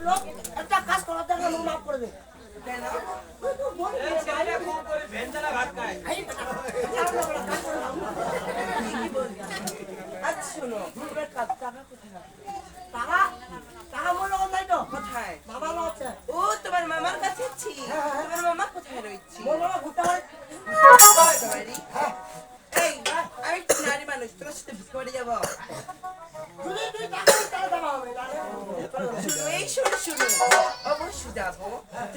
লোক একটা কাজ করার দেখলে মুখ মাফ করে আচ্ছা ও তোমার মামার কাছে তোমার মামা কোথায় রয়েছে? হয়। আমি নারী মানুষ তোমার সাথে ভিক্ষা যাব।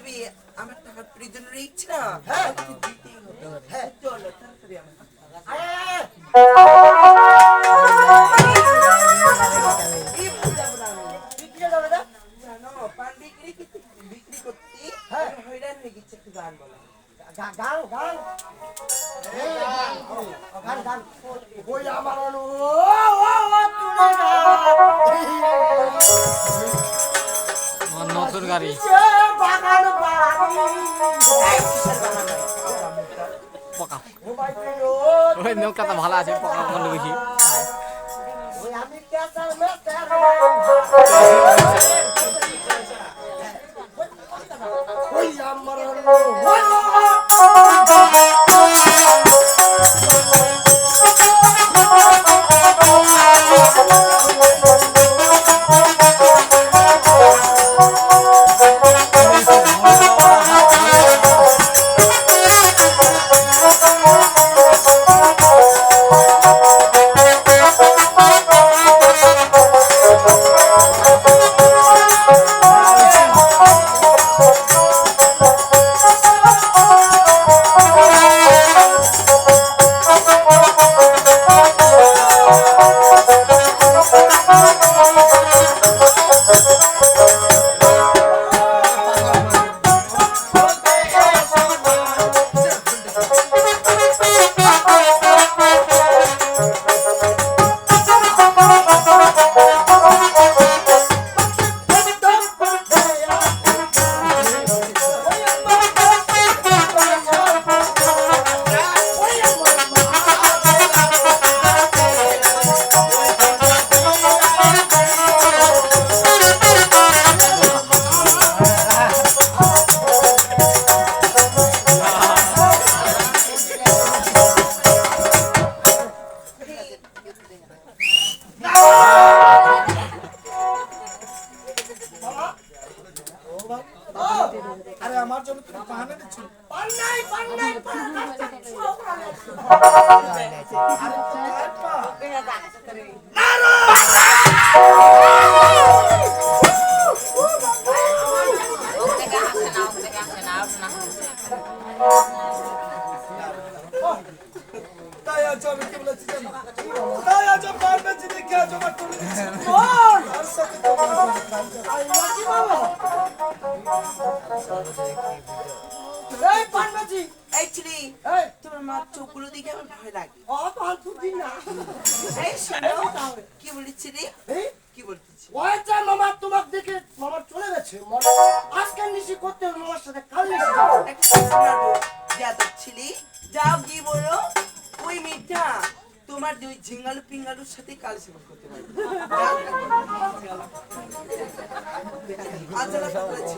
তুমি আমার টাকার রয়েছে না আমাকে দিতেই হবে চলো তাড়াতাড়ি আমার হ্যাঁ। হয়ে গান গান গান গান। ওই আমার নতুন গাড়ি। পকা। ওই নৌকাটা ভালো আছে পকা বন্ধ ওই আমার তাই আজ এই পান্নাজি এই ছিলি এই। তোমার মার চোখগুলো দেখে আমার ভয় লাগে। ও তো দিন না। এই শোনো কি বলেছিলি এই। কি বলতেছি? ওই যে মামা তোমাকে দেখে মামা চলে গেছে। মনে আজকে নিশি করতে মামার সাথে কাল নিশি যাব। একটা কথা ছিলি? যাও কি বলো? ওই মিঠা তোমার দুই ঝিঙ্গালু পিঙ্গালুর সাথে কাল করতে পারি আজ রাত বলেছি।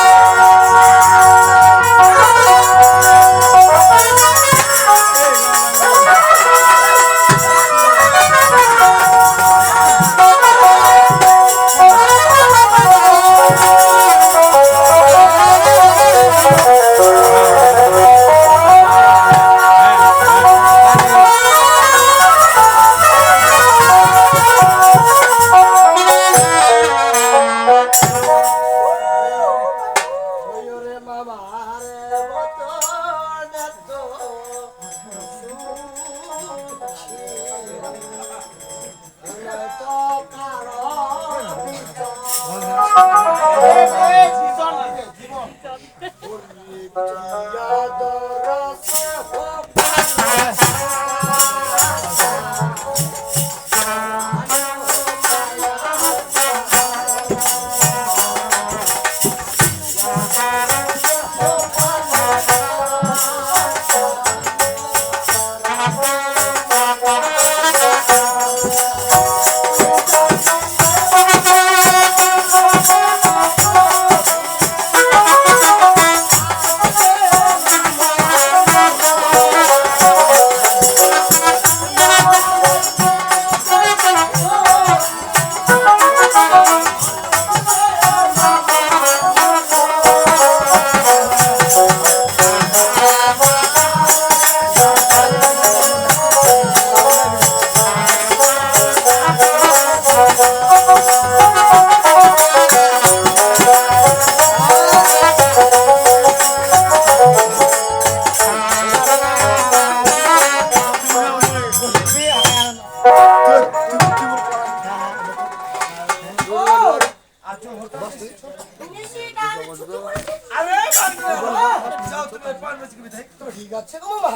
আছে গো বাবা।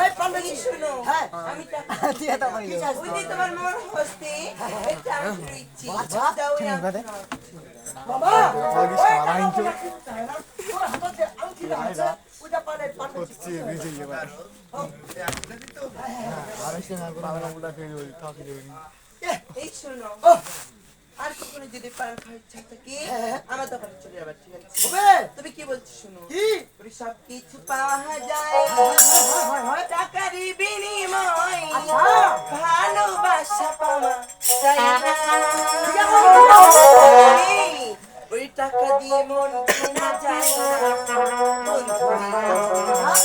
এই পান্ডা এই শোনো হ্যাঁ আমি টাকা কি আছে ওই যে তোমার মামার হস্তে আংটি রয়েছে আচ্ছা। দাও ওই আংটি। না হাতে আংটি আছে ওইটা পানে এই শোনো আর কখনো যদি পান খাওয়ার ইচ্ছা থাকে হ্যাঁ। আমার দোকানে চলে যাবার ঠিক আছে? তুমি কি বলছো শোনো? কি? সব কিছু পাওয়া যায়। হয় হয় টাকার বিনিময়। আচ্ছা। ভালোবাসা পাওয়া যায় ওই টাকা দিয়ে মন কেনা যায় না।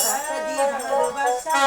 টাকা দিয়ে ভালোবাসা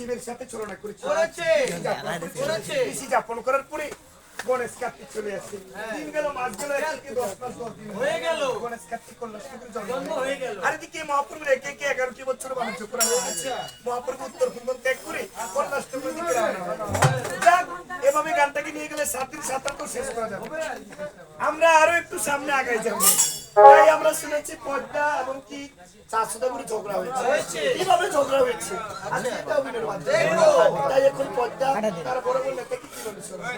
শিবের সাথে ছলনা করেছিল কৃষি যাপন করার পরে গণেশ কার্তিক চলে আসছে দিন গেল মাস গেল একদিকে দশ মাস দশ দিন হয়ে গেল। গণেশ কার্তিক কল্যাণ জন্ম। হয়ে গেল। আর এদিকে একে একে এগারোটি বছর বাণিজ্য করা হয়ে মহাপ্রভু উত্তর পূর্ব ত্যাগ করে কল্যাণষ্টমীর দিকে যাক এভাবে গানটাকে নিয়ে গেলে সাত দিন সাত শেষ করা যাবে। আমরা আরও একটু সামনে আগাই যাব। তাই আমরা শুনেছি পদ্মা এবং কি ঝগড়া হয়েছে। কীভাবে ঝগড়া হয়েছে? আজকে এটা অভিনয়ের মাধ্যমে তাই এখন পদ্মা তার বড় বোন নেতাকে কীভাবে শোনাবে?